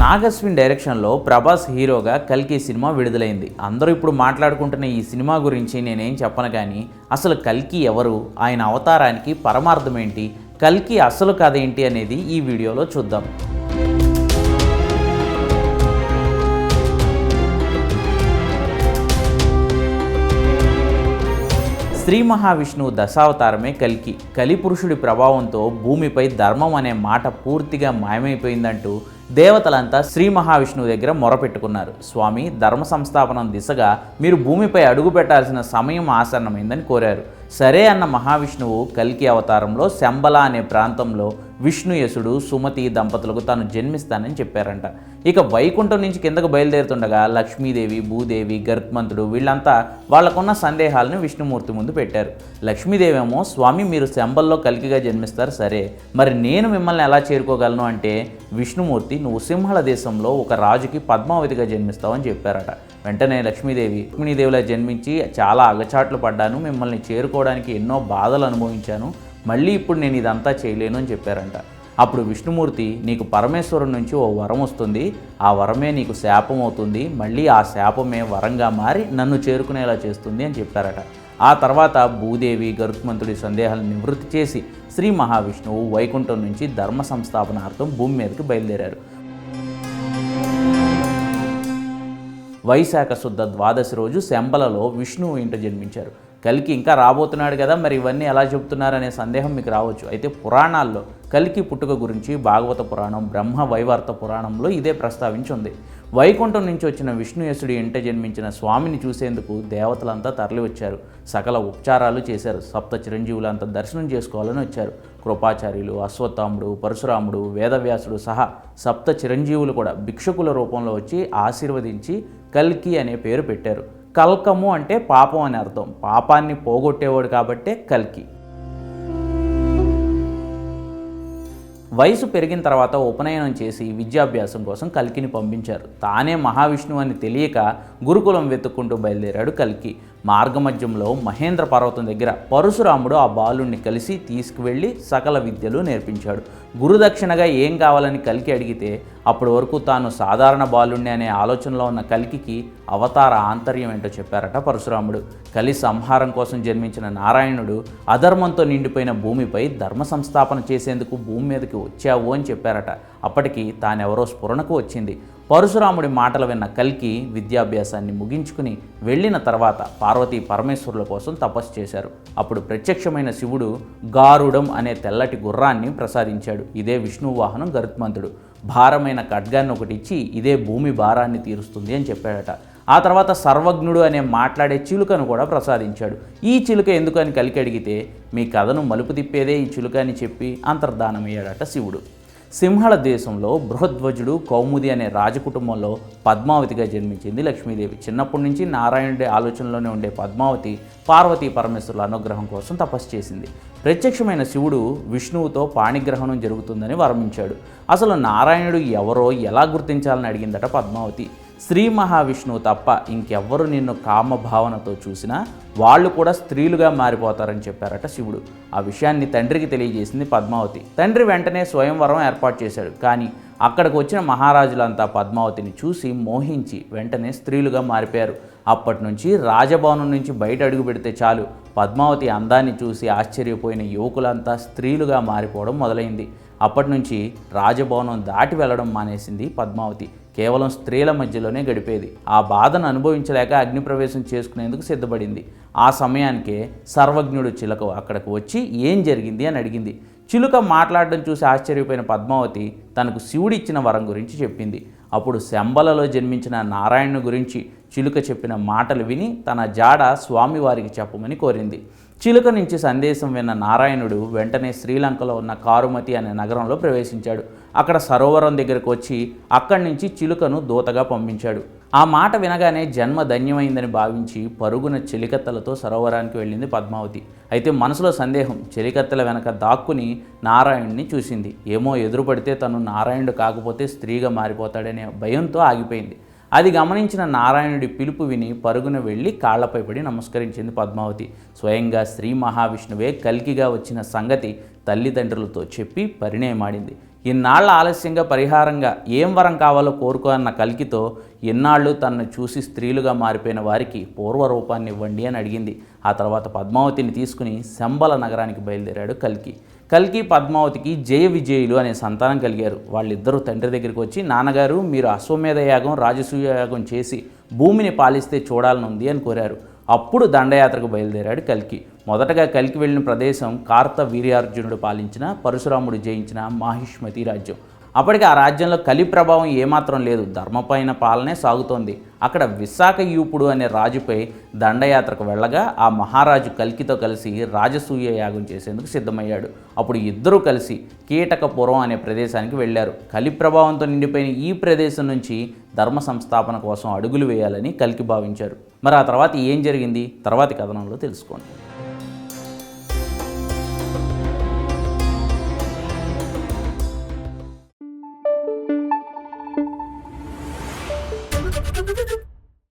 నాగస్విన్ డైరెక్షన్లో ప్రభాస్ హీరోగా కల్కి సినిమా విడుదలైంది. అందరూ ఇప్పుడు మాట్లాడుకుంటున్న ఈ సినిమా గురించి నేనేం చెప్పను కానీ అసలు కల్కి ఎవరు? ఆయన అవతారానికి పరమార్థం ఏంటి కల్కి అసలు కథ ఏంటి అనేది ఈ వీడియోలో చూద్దాం. శ్రీ మహావిష్ణువు దశావతారమే కల్కి. కలిపురుషుడి ప్రభావంతో భూమిపై ధర్మం అనే మాట పూర్తిగా మాయమైపోయిందంటూ దేవతలంతా శ్రీ మహావిష్ణువు దగ్గర మొరపెట్టుకున్నారు. స్వామి ధర్మ సంస్థాపనం దిశగా మీరు భూమిపై అడుగు పెట్టాల్సిన సమయం ఆసన్నమైందని కోరారు. సరే అన్న మహావిష్ణువు కల్కి అవతారంలో శంబల అనే ప్రాంతంలో విష్ణుయసుడు సుమతి దంపతులకు తాను జన్మిస్తానని చెప్పారంట. ఇక వైకుంఠం నుంచి కిందకు బయలుదేరుతుండగా లక్ష్మీదేవి భూదేవి గర్భమంతుడు వీళ్ళంతా వాళ్ళకున్న సందేహాలను విష్ణుమూర్తి ముందు పెట్టారు. లక్ష్మీదేవి ఏమో స్వామి మీరు శంబల్లో కలికిగా జన్మిస్తారు సరే. మరి నేను మిమ్మల్ని ఎలా చేరుకోగలను? అంటే విష్ణుమూర్తి నువ్వు సింహళ దేశంలో ఒక రాజుకి పద్మావతిగా జన్మిస్తావని చెప్పారట. వెంటనే లక్ష్మీదేవి లక్ష్మీదేవిలా జన్మించి చాలా అగచాట్లు పడ్డాను. మిమ్మల్ని చేరుకోవడానికి ఎన్నో బాధలు అనుభవించాను. మళ్ళీ ఇప్పుడు నేను ఇదంతా చేయలేను అని చెప్పారంట. అప్పుడు విష్ణుమూర్తి నీకు పరమేశ్వరుడి నుంచి ఓ వరం వస్తుంది. ఆ వరమే నీకు శాపం అవుతుంది. మళ్ళీ ఆ శాపమే వరంగా మారి నన్ను చేరుకునేలా చేస్తుంది అని చెప్పారట. ఆ తర్వాత భూదేవి గరుత్మంతుడి సందేహాలను నివృత్తి చేసి శ్రీ మహావిష్ణువు వైకుంఠం నుంచి ధర్మ సంస్థాపనార్థం భూమి మీదకి బయలుదేరారు. వైశాఖ శుద్ధ ద్వాదశి రోజు శంబలలో విష్ణువు ఇంట జన్మించారు. కలికి ఇంకా రాబోతున్నాడు కదా మరి ఇవన్నీ ఎలా చెబుతున్నారనే సందేహం మీకు రావచ్చు. అయితే పురాణాల్లో కలికి పుట్టుక గురించి భాగవత పురాణం బ్రహ్మ వైవర్త పురాణంలో ఇదే ప్రస్తావించి ఉంది. వైకుంఠం నుంచి వచ్చిన విష్ణుయసుడి ఇంట జన్మించిన స్వామిని చూసేందుకు దేవతలంతా తరలివచ్చారు. సకల ఉపచారాలు చేశారు. సప్త చిరంజీవులంతా దర్శనం చేసుకోవాలని వచ్చారు. కృపాచార్యులు అశ్వత్థాముడు పరశురాముడు వేదవ్యాసుడు సహా సప్త చిరంజీవులు కూడా భిక్షకుల రూపంలో వచ్చి ఆశీర్వదించి కల్కి అనే పేరు పెట్టారు. కల్కము అంటే పాపం అని అర్థం. పాపాన్ని పోగొట్టేవాడు కాబట్టే కల్కి. వయసు పెరిగిన తర్వాత ఉపనయనం చేసి విద్యాభ్యాసం కోసం కల్కిని పంపించారు. తానే మహావిష్ణువు అని తెలియక గురుకులం వెతుక్కుంటూ బయలుదేరాడు కల్కి. మార్గమధ్యంలో మహేంద్ర పర్వతం దగ్గర పరశురాముడు ఆ బాలుణ్ణి కలిసి తీసుకువెళ్ళి సకల విద్యలు నేర్పించాడు. గురుదక్షిణగా ఏం కావాలని కలికి అడిగితే అప్పటి వరకు తాను సాధారణ బాలుణ్ణి అనే ఆలోచనలో ఉన్న కలికి అవతార ఆంతర్యం ఏంటో చెప్పారట పరశురాముడు. కలి సంహారం కోసం జన్మించిన నారాయణుడు అధర్మంతో నిండిపోయిన భూమిపై ధర్మ సంస్థాపన చేసేందుకు భూమి మీదకి వచ్చావు అని చెప్పారట. అప్పటికి తానెవరో స్ఫురణకు వచ్చింది. పరశురాముడి మాటలు విన్న కల్కి విద్యాభ్యాసాన్ని ముగించుకుని వెళ్ళిన తర్వాత పార్వతీ పరమేశ్వరుల కోసం తపస్సు చేశారు. అప్పుడు ప్రత్యక్షమైన శివుడు గారుడం అనే తెల్లటి గుర్రాన్ని ప్రసాదించాడు. ఇదే విష్ణువు వాహనం గరుత్మంతుడు. భారమైన ఖడ్గాన్ని ఒకటిచ్చి ఇదే భూమి భారాన్ని తీరుస్తుంది అని చెప్పాడట. ఆ తర్వాత సర్వజ్ఞుడు అనే మాట్లాడే చిలుకను కూడా ప్రసాదించాడు. ఈ చిలుక ఎందుకని కలికి అడిగితే మీ కథను మలుపు తిప్పేదే ఈ చిలుక అని చెప్పి అంతర్ధానమయ్యాడట శివుడు. సింహళ దేశంలో బృహధ్వజుడు కౌముది అనే రాజకుటుంబంలో పద్మావతిగా జన్మించింది లక్ష్మీదేవి. చిన్నప్పటి నుంచి నారాయణుడి ఆలోచనలోనే ఉండే పద్మావతి పార్వతీ పరమేశ్వరుల అనుగ్రహం కోసం తపస్సు చేసింది. ప్రత్యక్షమైన శివుడు విష్ణువుతో పాణిగ్రహణం జరుగుతుందని వర్ణించాడు అసలు నారాయణుడు ఎవరో ఎలా గుర్తించాలని అడిగిందట పద్మావతి. శ్రీ మహావిష్ణువు తప్ప ఇంకెవ్వరు నిన్ను కామభావనతో చూసినా వాళ్ళు కూడా స్త్రీలుగా మారిపోతారని చెప్పారట శివుడు. ఆ విషయాన్ని తండ్రికి తెలియజేసింది పద్మావతి. తండ్రి వెంటనే స్వయంవరం ఏర్పాటు చేశాడు. కానీ అక్కడికి వచ్చిన మహారాజులంతా పద్మావతిని చూసి మోహించి వెంటనే స్త్రీలుగా మారిపోయారు. అప్పటి నుంచి రాజభవనం నుంచి బయట అడుగు పెడితే చాలు. పద్మావతి అందాన్ని చూసి ఆశ్చర్యపోయిన యువకులంతా స్త్రీలుగా మారిపోవడం మొదలైంది. అప్పటి నుంచి రాజభవనం దాటి వెళ్ళడం మానేసింది పద్మావతి. కేవలం స్త్రీల మధ్యలోనే గడిపేది. ఆ బాధను అనుభవించలేక అగ్నిప్రవేశం చేసుకునేందుకు సిద్ధపడింది. ఆ సమయానికే సర్వజ్ఞుడు చిలక అక్కడికి వచ్చి ఏం జరిగింది అని అడిగింది. చిలుక మాట్లాడడం చూసి ఆశ్చర్యపోయిన పద్మావతి తనకు శివుడిచ్చిన వరం గురించి చెప్పింది. అప్పుడు శంబలలో జన్మించిన నారాయణుని గురించి చిలుక చెప్పిన మాటలు విని తన జాడ స్వామివారికి చెప్పమని కోరింది. చిలుక నుంచి సందేశం విన్న నారాయణుడు వెంటనే శ్రీలంకలో ఉన్న కారుమతి అనే నగరంలో ప్రవేశించాడు. అక్కడ సరోవరం దగ్గరకు వచ్చి అక్కడి నుంచి చిలుకను దూతగా పంపించాడు. ఆ మాట వినగానే జన్మ ధన్యమైందని భావించి పరుగున చెలికత్తలతో సరోవరానికి వెళ్ళింది పద్మావతి. అయితే మనసులో సందేహం చెలికత్తెల వెనక దాక్కుని నారాయణుడిని చూసింది. ఏమో ఎదురుపడితే తను నారాయణుడు కాకపోతే స్త్రీగా మారిపోతాడనే భయంతో ఆగిపోయింది. అది గమనించిన నారాయణుడి పిలుపు విని పరుగున వెళ్ళి కాళ్ళపై పడి నమస్కరించింది పద్మావతి. స్వయంగా శ్రీ మహావిష్ణువే కల్కిగా వచ్చిన సంగతి తల్లిదండ్రులతో చెప్పి పరిణయమాడింది. ఇన్నాళ్ళ ఆలస్యంగా పరిహారంగా ఏం వరం కావాలో కోరుకో అన్న కల్కితో ఇన్నాళ్ళు తనను చూసి స్త్రీలుగా మారిపోయిన వారికి పూర్వ రూపాన్ని ఇవ్వండి అని అడిగింది. ఆ తర్వాత పద్మావతిని తీసుకుని శంబల నగరానికి బయలుదేరాడు కల్కి. కల్కి పద్మావతికి జయ విజయులు అనే సంతానం కలిగారు. వాళ్ళిద్దరూ తండ్రి దగ్గరికి వచ్చి నాన్నగారు మీరు అశ్వమేధ యాగం రాజసూయ యాగం చేసి భూమిని పాలిస్తే చూడాలనుంది అని కోరారు. అప్పుడు దండయాత్రకు బయలుదేరాడు కల్కి. మొదటగా కల్కి వెళ్ళిన ప్రదేశం కార్త వీర్యార్జునుడు పాలించిన పరశురాముడు జయించిన మాహిష్మతి రాజ్యం. అప్పటికి ఆ రాజ్యంలో కలి ప్రభావం ఏమాత్రం లేదు. ధర్మపైన పాలనే సాగుతోంది. అక్కడ విశాఖ యూపుడు అనే రాజుపై దండయాత్రకు వెళ్ళగా ఆ మహారాజు కల్కితో కలిసి రాజసూయ యాగం చేసేందుకు సిద్ధమయ్యాడు. అప్పుడు ఇద్దరూ కలిసి కీటకపురం అనే ప్రదేశానికి వెళ్ళారు. కలి ప్రభావంతో నిండిపోయిన ఈ ప్రదేశం నుంచి ధర్మ సంస్థాపన కోసం అడుగులు వేయాలని కలికి భావించారు. మరి ఆ తర్వాత ఏం జరిగింది? తర్వాతి కథనంలో తెలుసుకోండి.